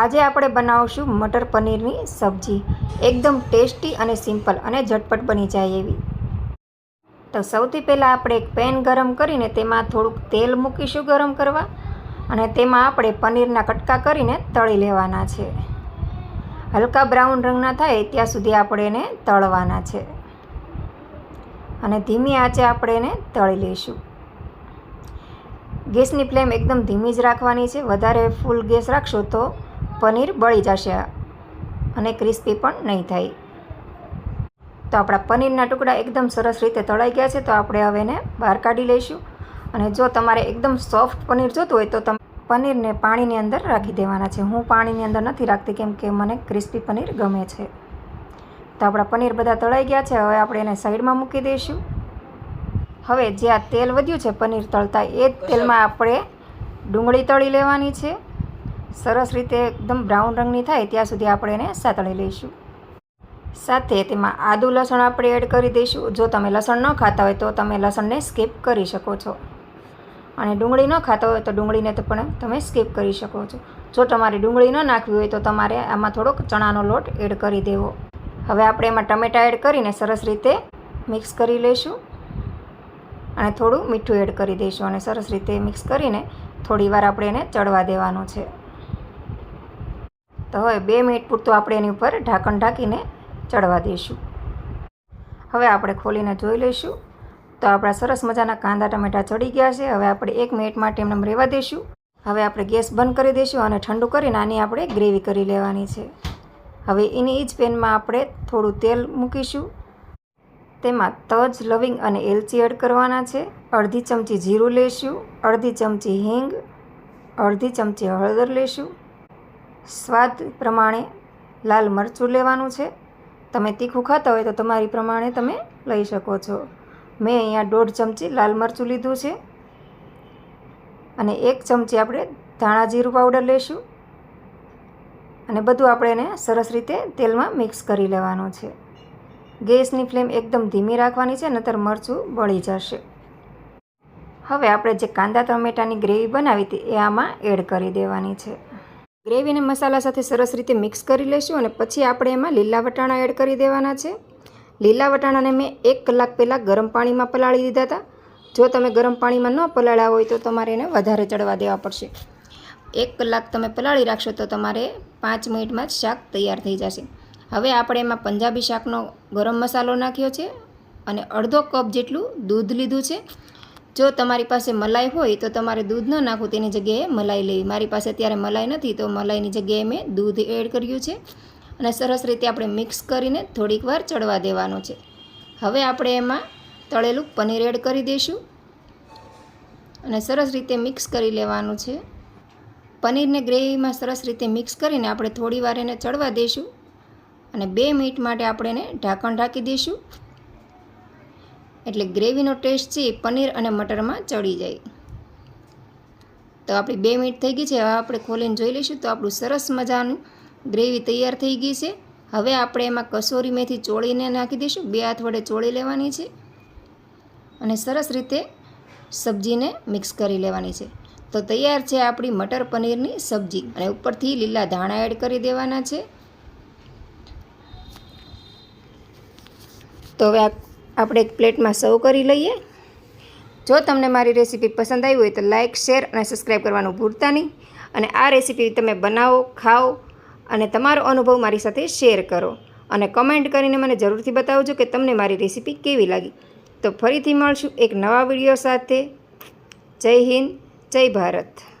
આજે આપણે બનાવશું મટર પનીરની સબ્જી. એકદમ ટેસ્ટી અને સિમ્પલ અને ઝટપટ બની જાય એવી. તો સૌથી પહેલાં આપણે એક પેન ગરમ કરીને તેમાં થોડુંક તેલ મૂકીશું ગરમ કરવા અને તેમાં આપણે પનીરના કટકા કરીને તળી લેવાના છે. હલકા બ્રાઉન રંગના થાય ત્યાં સુધી આપણે એને તળવાના છે. અને ધીમી આંચે આપણે એને તળી લઈશું. ગેસની ફ્લેમ એકદમ ધીમી જ રાખવાની છે. વધારે ફૂલ ગેસ રાખશો તો પનીર બળી જશે અને ક્રિસ્પી પણ નહીં થાય. તો આપણા પનીરના ટુકડા એકદમ સરસ રીતે તળાઈ ગયા છે તો આપણે હવે એને બહાર કાઢી લઈશું. અને જો તમારે એકદમ સોફ્ટ પનીર જોતું હોય તો તમે પનીરને પાણીની અંદર રાખી દેવાના છે. હું પાણીની અંદર નથી રાખતી કેમ કે મને ક્રિસ્પી પનીર ગમે છે. તો આપણા પનીર બધા તળાઈ ગયા છે હવે આપણે એને સાઈડમાં મૂકી દઈશું. હવે જે આ તેલ વધ્યું છે પનીર તળતા એ જ તેલમાં આપણે ડુંગળી તળી લેવાની છે. સરસ રીતે એકદમ બ્રાઉન રંગની થાય ત્યાં સુધી આપણે એને સાતળી લઈશું. સાથે તેમાં આદુ લસણ આપણે એડ કરી દઈશું. જો તમે લસણ ન ખાતા હોય તો તમે લસણને સ્કીપ કરી શકો છો. અને ડુંગળી ન ખાતા હોય તો ડુંગળીને તો પણ તમે સ્કીપ કરી શકો છો. જો તમારે ડુંગળી ન નાખવી હોય તો તમારે આમાં થોડોક ચણાનો લોટ એડ કરી દેવો. હવે આપણે એમાં ટમેટાં એડ કરીને સરસ રીતે મિક્સ કરી લઈશું. અને થોડું મીઠું એડ કરી દઈશું અને સરસ રીતે મિક્સ કરીને થોડી વાર આપણે એને ચડવા દેવાનું છે. તો હવે બે મિનિટ પૂરતું આપણે એની ઉપર ઢાંકણ ઢાંકીને ચડવા દઈશું. હવે આપણે ખોલીને જોઈ લઈશું. તો આપણા સરસ મજાના કાંદા ટમેટા ચડી ગયા છે. હવે આપણે એક મિનિટ માટે એમને રહેવા દઈશું. હવે આપણે ગેસ બંધ કરી દઈશું અને ઠંડુ કરીને આની આપણે ગ્રેવી કરી લેવાની છે. હવે એની જ પેનમાં આપણે થોડું તેલ મૂકીશું. તેમાં તજ, લવિંગ અને એલચી એડ કરવાના છે. અડધી ચમચી જીરું લઈશું. અડધી ચમચી હિંગ. અડધી ચમચી હળદર લઈશું. સ્વાદ પ્રમાણે લાલ મરચું લેવાનું છે. તમે તીખું ખાતા હોય તો તમારી પ્રમાણે તમે લઈ શકો છો. મેં અહીંયા દોઢ ચમચી લાલ મરચું લીધું છે. અને એક ચમચી આપણે ધાણા જીરું પાવડર લઈશું અને બધું આપણે એને સરસ રીતે તેલમાં મિક્સ કરી લેવાનું છે. ગેસની ફ્લેમ એકદમ ધીમી રાખવાની છે, નતર મરચું બળી જશે. હવે આપણે જે કાંદા ટમેટાની ગ્રેવી બનાવી હતી એ આમાં એડ કરી દેવાની છે. ગ્રેવીને મસાલા સાથે સરસ રીતે મિક્સ કરી લઈશું અને પછી આપણે એમાં લીલા વટાણા એડ કરી દેવાના છે. લીલા વટાણાને મેં એક કલાક પહેલાં ગરમ પાણીમાં પલાળી દીધા હતા. જો તમે ગરમ પાણીમાં ન પલાળ્યા હોય તો તમારે એને વધારે ચડવા દેવા પડશે. એક કલાક તમે પલાળી રાખશો તો તમારે પાંચ મિનિટમાં જ શાક તૈયાર થઈ જશે. હવે આપણે એમાં પંજાબી શાકનો ગરમ મસાલો નાખ્યો છે અને અડધો કપ જેટલું દૂધ લીધું છે. જો તમારી પાસે મલાઈ હોય તો તમારે દૂધ ન નાખવું, તેની જગ્યાએ મલાઈ લેવી. મારી પાસે અત્યારે મલાઈ નથી, તો મલાઈની જગ્યાએ મેં દૂધ એડ કર્યું છે અને સરસ રીતે આપણે મિક્સ કરીને થોડીક વાર ચડવા દેવાનું છે. હવે આપણે એમાં તળેલું પનીર એડ કરી દઈશું અને સરસ રીતે મિક્સ કરી લેવાનું છે. પનીરને ગ્રેવીમાં સરસ રીતે મિક્સ કરીને આપણે થોડી વાર એને ચડવા દઈશું અને બે મિનિટ માટે આપણે એને ઢાંકણ ઢાંકી દઈશું. એટલે ગ્રેવીનો ટેસ્ટ છે પનીર અને મટરમાં ચડી જાય. તો આપણી બે મિનિટ થઈ ગઈ છે, હવે આપણે ખોલીને જોઈ લઈશું. તો આપણું સરસ મજાનું ગ્રેવી તૈયાર થઈ ગઈ છે. હવે આપણે એમાં કસોરી મેથી ચોળીને નાખી દઈશું. બે હાથ વડે ચોળી લેવાની છે અને સરસ રીતે સબ્જીને મિક્સ કરી લેવાની છે. તો તૈયાર છે આપણી મટર પનીરની સબ્જી અને ઉપરથી લીલા ધાણા એડ કરી દેવાના છે. તો હવે આપણે એક પ્લેટમાં સર્વ કરી લઈએ. જો તમને મારી રેસીપી પસંદ આવી હોય તો લાઇક શેર અને સબસ્ક્રાઈબ કરવાનું ભૂલતા નહીં. અને આ રેસીપી તમે બનાવો, ખાઓ અને તમારો અનુભવ મારી સાથે શેર કરો. અને કમેન્ટ કરીને મને જરૂરથી બતાવજો કે તમને મારી રેસીપી કેવી લાગી. તો ફરીથી મળશું એક નવા વીડિયો સાથે. જય હિન્દ, જય ભારત.